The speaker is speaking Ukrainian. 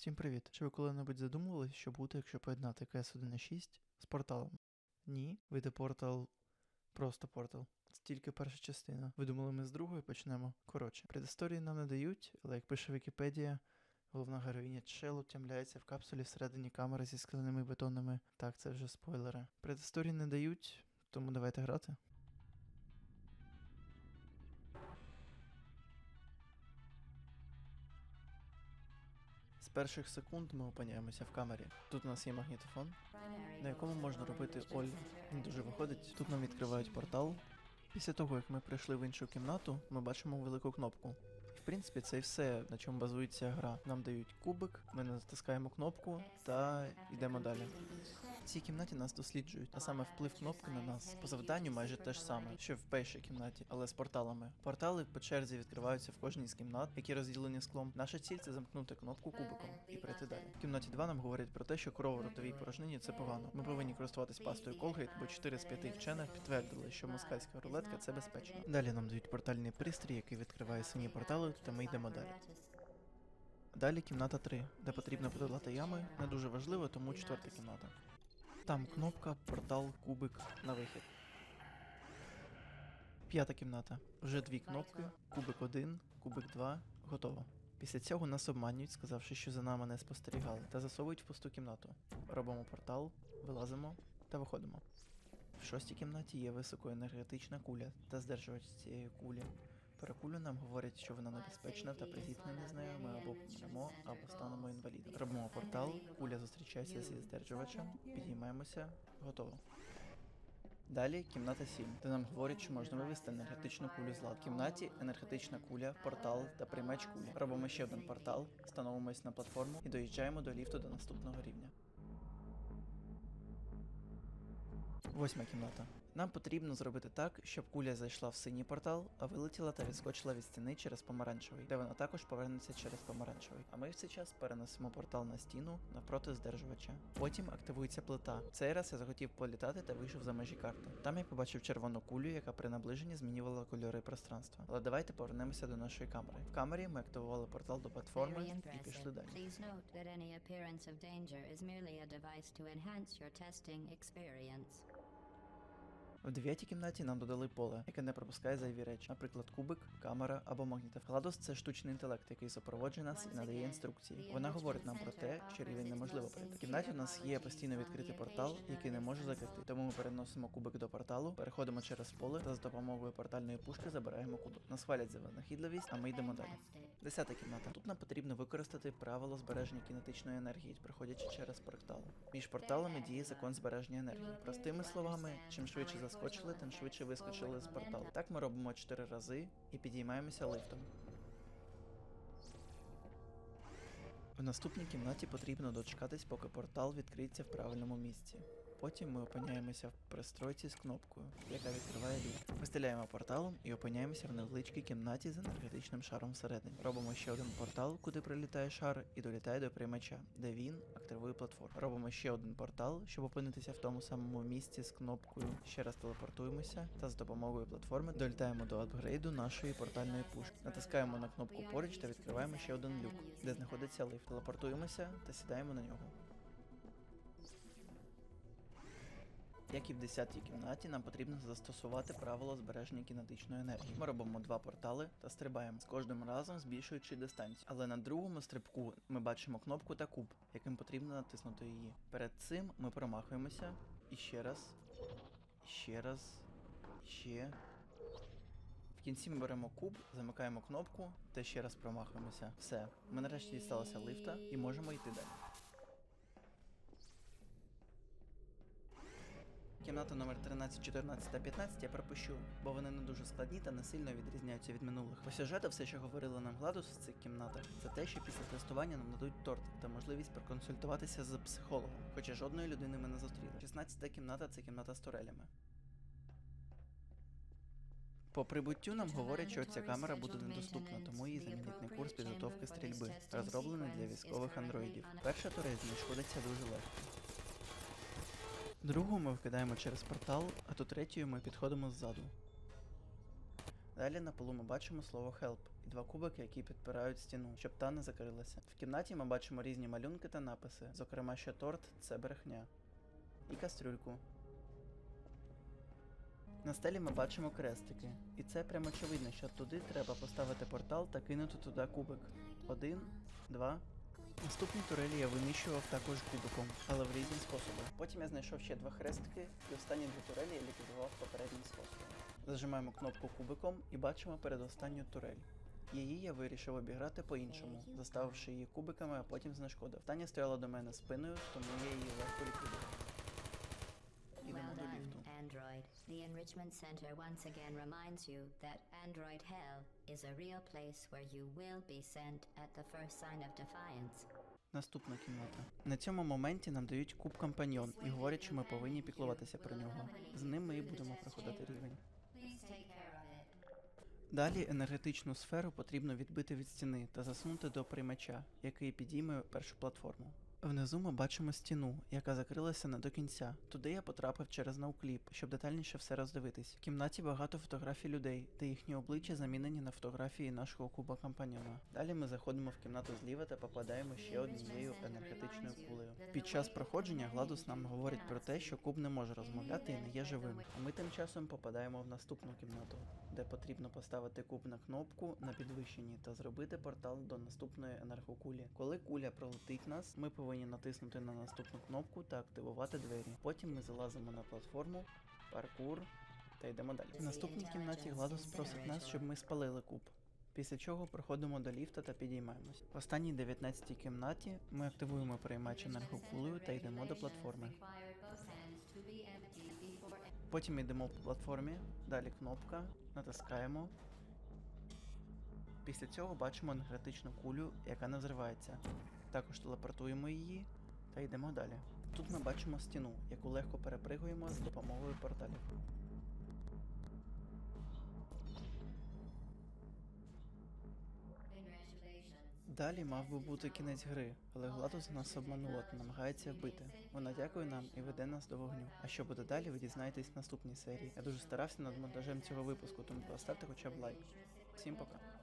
Всім привіт! Чи ви коли-небудь задумувались, що буде, якщо поєднати cs 1.6 з порталом? Ні, вийде портал. Просто портал. Це тільки перша частина. Ви думали, ми з другої почнемо? Коротше, предісторії нам не дають, але як пише Вікіпедія, головна героїня Челу тямляється в капсулі всередині камери зі скляними бетонами. Так, це вже спойлери. Предісторії не дають, тому давайте грати. Перших секунд ми опиняємося в камері. Тут у нас є магнітофон, на якому можна робити Оль. Не дуже виходить. Тут нам відкривають портал. Після того, як ми прийшли в іншу кімнату, ми бачимо велику кнопку. В принципі, це і все, на чому базується гра. Нам дають кубик, ми натискаємо кнопку та йдемо далі. Цій кімнаті нас досліджують, а саме вплив кнопки на нас. По завданню майже те ж саме, що в першій кімнаті, але з порталами. Портали по черзі відкриваються в кожній з кімнат, які розділені склом. Наша ціль це замкнути кнопку кубиком і пройти далі. В кімнаті 2 нам говорять про те, що кров у ротовій порожнині це погано. Ми повинні користуватись пастою Colgate, бо 4 з 5 вчених підтвердили, що москальська рулетка це безпечно. Далі нам дають портальний пристрій, який відкриває сині портали, та ми йдемо далі. Далі кімната 3, де потрібно подолати ями. Не дуже важливо, тому четверта кімната. Там кнопка, портал, кубик на вихід. П'ята кімната. Вже дві кнопки, кубик 1, кубик 2, готово. Після цього нас обманюють, сказавши, що за нами не спостерігали, та засовують в пусту кімнату. Робимо портал, вилазимо та виходимо. В шостій кімнаті є високоенергетична куля та здержувач цієї кулі. Про кулю нам говорять, що вона небезпечна, та при зіткненні з нею ми або помремо, або станемо інвалідом. Робимо портал, куля зустрічається зі здержувачем, підіймаємося, готово. Далі кімната 7, де нам говорять, що можна вивести енергетичну кулю з ладу. В кімнаті енергетична куля, портал та приймач кулі. Робимо ще один портал, становимось на платформу і доїжджаємо до ліфту до наступного рівня. Восьма кімната. Нам потрібно зробити так, щоб куля зайшла в синій портал, а вилетіла та відскочила від стіни через помаранчевий, де вона також повернеться через помаранчевий. А ми в цей час перенесемо портал на стіну навпроти здержувача. Потім активується плита. В цей раз я захотів політати та вийшов за межі карти. Там я побачив червону кулю, яка при наближенні змінювала кольори пространства. Але давайте повернемося до нашої камери. В камері ми активували портал до платформи і пішли далі. Please В дев'ятій кімнаті нам додали поле, яке не пропускає зайві речі, наприклад, кубик, камера або магнітофон. Гладус це штучний інтелект, який супроводжує нас і надає інструкції. Вона говорить нам про те, що рівень неможливо пройти. В кімнаті у нас є постійно відкритий портал, який не може закрити. Тому ми переносимо кубик до порталу, переходимо через поле та з допомогою портальної пушки забираємо кубик. Нас хвалять за винахідливість, а ми йдемо далі. Десята кімната. Тут нам потрібно використати правило збереження кінетичної енергії, проходячи через портал. Між порталами діє закон збереження енергії. Простими словами, чим швидше заскочили, тим швидше вискочили з порталу. Так ми робимо 4 рази і підіймаємося лифтом. В наступній кімнаті потрібно дочекатись, поки портал відкриється в правильному місці. Потім ми опиняємося в пристройці з кнопкою, яка відкриває ліфт. Ми порталом і опиняємося в невеличкій кімнаті з енергетичним шаром всередині. Робимо ще один портал, куди прилітає шар, і долітає до приймача, де він активує платформу. Робимо ще один портал, щоб опинитися в тому самому місці з кнопкою. Ще раз телепортуємося та з допомогою платформи долітаємо до апгрейду нашої портальної пушки. Натискаємо на кнопку поруч та відкриваємо ще один люк, де знаходиться лифт. Телепортуємося та сідаємо на нього. Як і в 10-й кімнаті, нам потрібно застосувати правило збереження кінетичної енергії. Ми робимо два портали та стрибаємо з кожним разом збільшуючи дистанцію. Але на другому стрибку ми бачимо кнопку та куб, яким потрібно натиснути її. Перед цим ми промахуємося і ще раз, і ще раз, ще. В кінці ми беремо куб, замикаємо кнопку та ще раз промахуємося. Все, ми нарешті дісталися лифта і можемо йти далі. Кімната номер 13, 14 та 15 я пропущу, бо вони не дуже складні та не сильно відрізняються від минулих. По сюжету все, що говорили нам Гладус в цих кімнатах, це те, що після тестування нам дадуть тортик та можливість проконсультуватися з психологом, хоча жодної людини ми не зустріли. 16 кімната це кімната з турелями. По прибуттю нам говорять, що ця камера буде недоступна, тому її замінить курс підготовки стрільби, розроблений для військових андроїдів. Перша турель знешкодиться дуже легко. Другу ми вкидаємо через портал, а до третьої ми підходимо ззаду. Далі на полу ми бачимо слово help і два кубики, які підпирають стіну, щоб та не закрилася. В кімнаті ми бачимо різні малюнки та написи, зокрема, що торт це брехня. І кастрюльку. На стелі ми бачимо крестики, і це прямо очевидно, що туди треба поставити портал та кинути туди кубик. Один, два. Наступні турелі я винищував також кубиком, але в різні способи. Потім я знайшов ще два хрестики, і останні дві турелі я ліквідував попереднім способом. Зажимаємо кнопку кубиком і бачимо передостанню турель. Її я вирішив обіграти по-іншому, заставивши її кубиками, а потім знешкодив. Таня стояла до мене спиною, тому я її легко ліквідував. Well Ідемо до done, ліфту. Android. The Enrichment Center once again reminds you that Android Hell is a real place where you will be sent at the first sign of defiance. Наступна кімната. На цьому моменті нам дають куб компаньйон і говорять, що ми повинні піклуватися про нього. З ним ми і будемо проходити рівень. Далі енергетичну сферу потрібно відбити від стіни та засунути до приймача, який підійме першу платформу. Внизу ми бачимо стіну, яка закрилася не до кінця. Туди я потрапив через наукліп, щоб детальніше все роздивитись. В кімнаті багато фотографій людей, та їхні обличчя замінені на фотографії нашого куба компаньйона. Далі ми заходимо в кімнату зліва та попадаємо ще однією енергетичною кулею. Під час проходження Гладус нам говорить про те, що куб не може розмовляти і не є живим. А ми тим часом попадаємо в наступну кімнату, де потрібно поставити куб на кнопку на підвищенні та зробити портал до наступної енергокулі. Коли куля пролетить нас, ми повинні натиснути на наступну кнопку та активувати двері. Потім ми залазимо на платформу, паркур та йдемо далі. В наступній кімнаті Гладус просить нас, щоб ми спалили куб. Після чого проходимо до ліфта та підіймаємось. В останній 19 кімнаті ми активуємо приймач енергокулею та йдемо до платформи. Потім йдемо по платформі, далі кнопка, натискаємо. Після цього бачимо енергетичну кулю, яка не взривається. Також телепортуємо її та йдемо далі. Тут ми бачимо стіну, яку легко перепригуємо з допомогою порталів. Далі мав би бути кінець гри, але Гладус нас обманула та намагається вбити. Вона дякує нам і веде нас до вогню. А що буде далі, ви дізнаєтесь в наступній серії. Я дуже старався над монтажем цього випуску, тому поставте хоча б лайк. Всім пока.